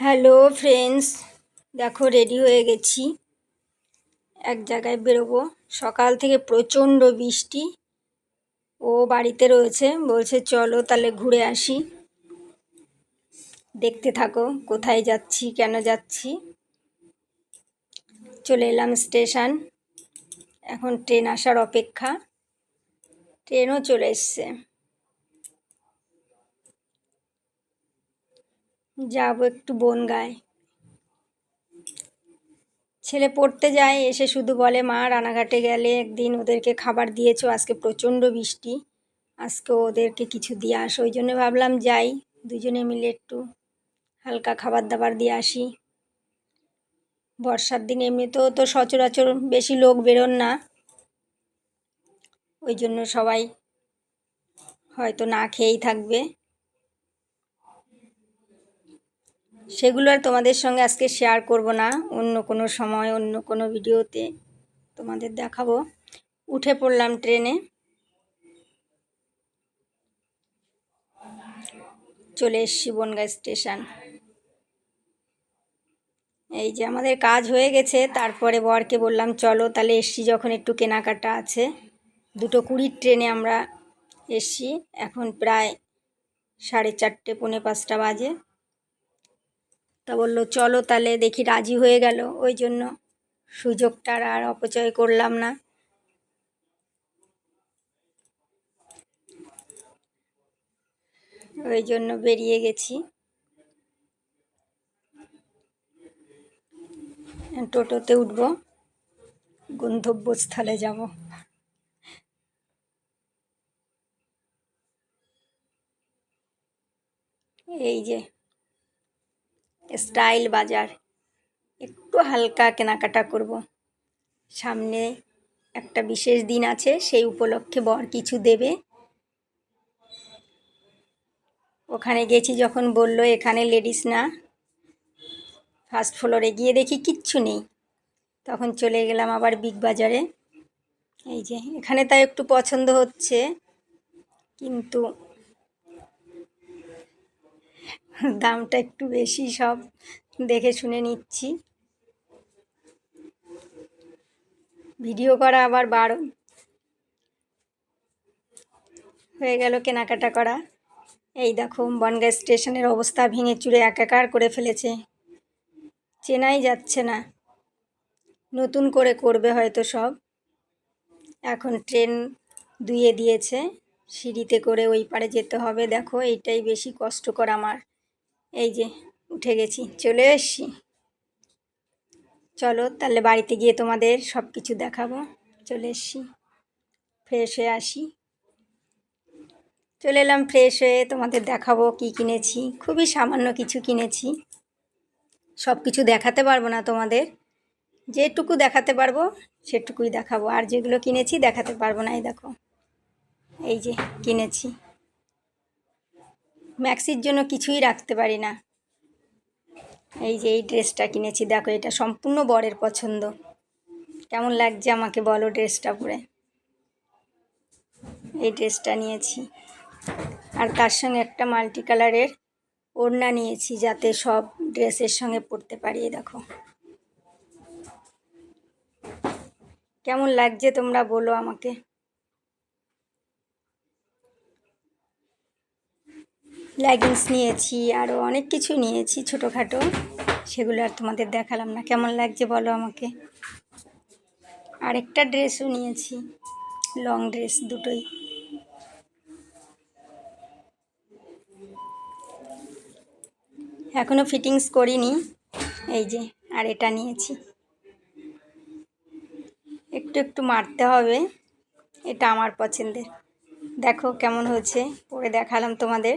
Hello friends দেখো ready হয়ে গেছি। এক জায়গায় বেরোবো। সকাল থেকে প্রচণ্ড বৃষ্টি। ও বাড়িতে রয়েছে। বলছে, চলো তাহলে ঘুরে আসি। দেখতে থাকো, কোথায় যাচ্ছি, কেন যাচ্ছি? চলে এলাম স্টেশন। এখন ট্রেন আসার অপেক্ষা। ট্রেনও চলে এসছে। যাব একটু বনগায়। ছেলে পড়তে যায়, এসে শুধু বলে, মা, রানাঘাটে গেলে একদিন ওদেরকে খাবার দিয়েছ, আজকে প্রচণ্ড বৃষ্টি। আজকে ওদেরকে কিছু দিয়ে আসো। ওই জন্য ভাবলাম যাই, দুজনে মিলে একটু হালকা খাবার দাবার দিয়ে আসি। বর্ষার দিন এমনিতেও তো সচরাচর বেশি লোক বেরোন না। ওই জন্য সবাই হয়তো না খেয়েই থাকবে। সেগুলো আর তোমাদের সঙ্গে আজকে শেয়ার করব না। অন্য কোনো সময়, অন্য কোনো ভিডিওতে তোমাদের দেখাবো। উঠে পড়লাম ট্রেনে। চলে এসছি বনগা স্টেশন। এই যে আমাদের কাজ হয়ে গেছে, তারপরে বরকে বললাম, চলো তাহলে এসছি যখন একটু কেনাকাটা আছে। দুটো কুড়ির ট্রেনে আমরা এসছি। এখন প্রায় সাড়ে চারটে, পৌনে পাঁচটা বাজে। তা বলল, চলো তাহলে দেখি রাজি হয়ে গেল। ওই জন্য সুযোগটার আর অপচয় করলাম না। ওই জন্য বেরিয়ে গেছি। টোটোতে উঠবো, গন্তব্যস্থলে যাব। এই যে স্টাইল বাজার। একটু হালকা কেনাকাটা করব। সামনে একটা বিশেষ দিন আছে, সেই উপলক্ষে বর কিছু দেবে। ওখানে গেছি যখন বলল, এখানে লেডিস না, ফার্স্ট ফ্লোরে গিয়ে দেখি কিচ্ছু নেই। তখন চলে গেলাম আবার বিগ বাজারে। এই যে, এখানে তাই একটু পছন্দ হচ্ছে, কিন্তু দামটা একটু বেশি সব দেখে শুনে নিচ্ছি। ভিডিও করা আবার বারণ হয়ে গেল কেনাকাটা করা। এই দেখো, বনগাঁ স্টেশনের অবস্থা ভেঙে চুড়ে একাকার করে ফেলেছে। চেনাই যাচ্ছে না। নতুন করে করবে হয়তো সব। এখন ট্রেন দুয়ে দিয়েছে। সিঁড়িতে করে ওই পারে যেতে হবে। দেখো, এইটাই বেশি কষ্টকর আমার। এই যে, উঠে গেছি, চলে এসছি। চলো তাহলে বাড়িতে গিয়ে তোমাদের সব কিছু দেখাবো। চলে এসছি ফ্রেশ হয়ে আসি। চলে এলাম ফ্রেশ হয়ে, তোমাদের দেখাবো কি কিনেছি। খুবই সামান্য কিছু কিনেছি। সব কিছু দেখাতে পারব না তোমাদের। যেটুকু দেখাতে পারব, সেটুকুই দেখাবো। আর যেগুলো কিনেছি, দেখাতে পারব না, এই দেখো। এই যে, কিনেছি। ম্যাক্সির জন্য কিছুই রাখতে পারি না। এই যে এই ড্রেসটা কিনেছি, দেখো এটা সম্পূর্ণ বরের পছন্দ। কেমন লাগছে আমাকে বলো ড্রেসটা পরে? এই ড্রেসটা নিয়েছি। আর তার সঙ্গে একটা মাল্টি কালারের ওড়না নিয়েছি, যাতে সব ড্রেসের সঙ্গে পরতে পারি দেখো। কেমন লাগছে তোমরা বলো আমাকে। লেগিংস নিয়েছি আরও অনেক কিছু নিয়েছি ছোটোখাটো। সেগুলো আর তোমাদের দেখালাম না। কেমন লাগছে বলো আমাকে? আরেকটা ড্রেসও নিয়েছি লং ড্রেস দুটোই। এখনও ফিটিংস করিনি, এই যে আর এটা নিয়েছি। একটু একটু মারতে হবে, এটা আমার পছন্দের। দেখো কেমন হয়েছে, পরে দেখালাম তোমাদের।